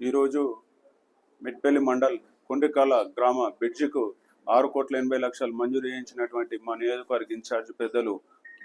ఈరోజు మిట్పల్లి మండల్ కొండకాల గ్రామ బ్రిడ్జికు ఆరు కోట్ల ఎనభై లక్షలు మంజూరు చేయించినటువంటి మా నియోజకవర్గ ఇన్ఛార్జ్ పెద్దలు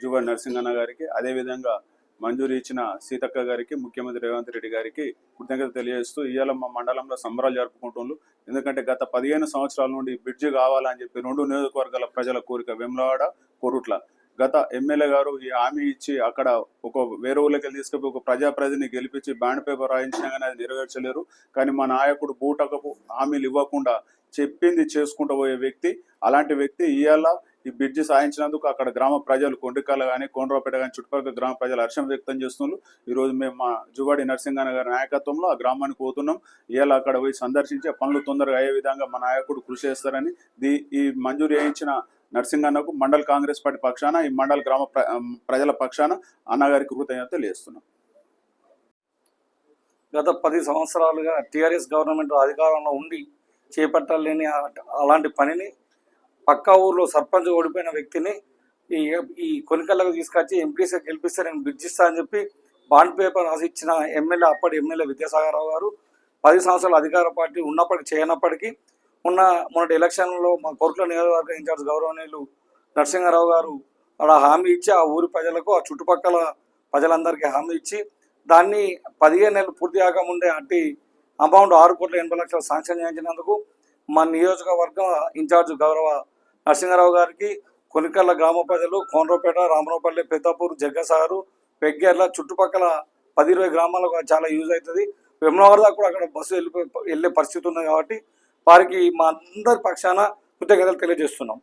జువ నరసింహన్న గారికి అదేవిధంగా మంజూరు ఇచ్చిన సీతక్క గారికి ముఖ్యమంత్రి రేవంత్ రెడ్డి గారికి కృతజ్ఞత తెలియజేస్తూ ఇవాళ మా మండలంలో సంబరాలు జరుపుకుంటున్నారు ఎందుకంటే గత పదిహేను సంవత్సరాల నుండి బ్రిడ్జ్ కావాలని చెప్పి రెండు నియోజకవర్గాల ప్రజల కోరిక వెమ్లవాడ కోరుట్ల. గత ఎమ్మెల్యే గారు ఈ హామీ ఇచ్చి అక్కడ ఒక వేరే ఊళ్ళకి తీసుకుపోయి ఒక ప్రజాప్రతిని గెలిపించి బ్యాండ్ పేపర్ రాయించినా కానీ అది నెరవేర్చలేరు. కానీ మా నాయకుడు బూటకపు హామీలు ఇవ్వకుండా చెప్పింది చేసుకుంటూ పోయే వ్యక్తి అలాంటి వ్యక్తి ఇవాళ ఈ బ్రిడ్జి సాధించినందుకు అక్కడ గ్రామ ప్రజలు కొండికాల కానీ కొండ్రపేట కానీ చుట్టుపక్కల గ్రామ ప్రజలు హర్షం వ్యక్తం చేస్తున్నారు. ఈరోజు మేము మా జువాడి నరసింహన్ గారి నాయకత్వంలో ఆ గ్రామానికి పోతున్నాం. ఇవాళ అక్కడ పోయి సందర్శించి పనులు తొందరగా అయ్యే విధంగా మా నాయకుడు కృషి చేస్తారని దీ ఈ మంజూరు చేయించిన నరసింహన్నకు మండల్ కాంగ్రెస్ పార్టీ పక్షాన ఈ మండల్ గ్రామ ప్ర- ప్రజల పక్షాన అన్నగారికి కృతజ్ఞత తెలియజేస్తున్నాం గత పది సంవత్సరాలుగా టీఆర్ఎస్ గవర్నమెంట్ అధికారంలో ఉండి చేపట్టలేని అలాంటి పనిని పక్కా ఊర్లో సర్పంచ్ ఓడిపోయిన వ్యక్తిని ఈ ఈ కొనికల్లకు తీసుకొచ్చి ఎంపీసీ గెలిపిస్తే నేను బ్రిడ్జిస్తా అని చెప్పి బాండ్ పేపర్ రాసి ఇచ్చిన ఎమ్మెల్యే అప్పటి ఎమ్మెల్యే విద్యాసాగరరావు గారు పది సంవత్సరాలు అధికార పార్టీ ఉన్నప్పటికీ చేయనప్పటికీ ఉన్న మొన్నటి ఎలక్షన్లో మా కోర్టుల నియోజకవర్గ ఇన్ఛార్జ్ గౌరవనీయులు నరసింహారావు గారు అలా హామీ ఇచ్చి ఆ ఊరి ప్రజలకు ఆ చుట్టుపక్కల ప్రజలందరికీ హామీ ఇచ్చి దాన్ని పదిహేను నెలలు పూర్తి కాకముందే అట్టి అమౌంట్ ఆరు కోట్ల ఎనభై లక్షలు శాంక్షన్ చేయించినందుకు మా నియోజకవర్గ ఇన్ఛార్జ్ గౌరవ నరసింహారావు గారికి కొనికల్ల గ్రామ ప్రజలు కోనరావుపేట రామరావుపల్లి పెద్దపూర్ జగ్గసాగరు పెగ్గేర్ల చుట్టుపక్కల పది ఇరవై గ్రామాలకు చాలా యూజ్ అవుతుంది. వెమ్లవాడ దాకా కూడా అక్కడ బస్సు వెళ్ళిపోయి వెళ్ళే పరిస్థితి ఉంది కాబట్టి వారికి మా అందరి పక్షాన కృతజ్ఞతలు తెలియజేస్తున్నాం.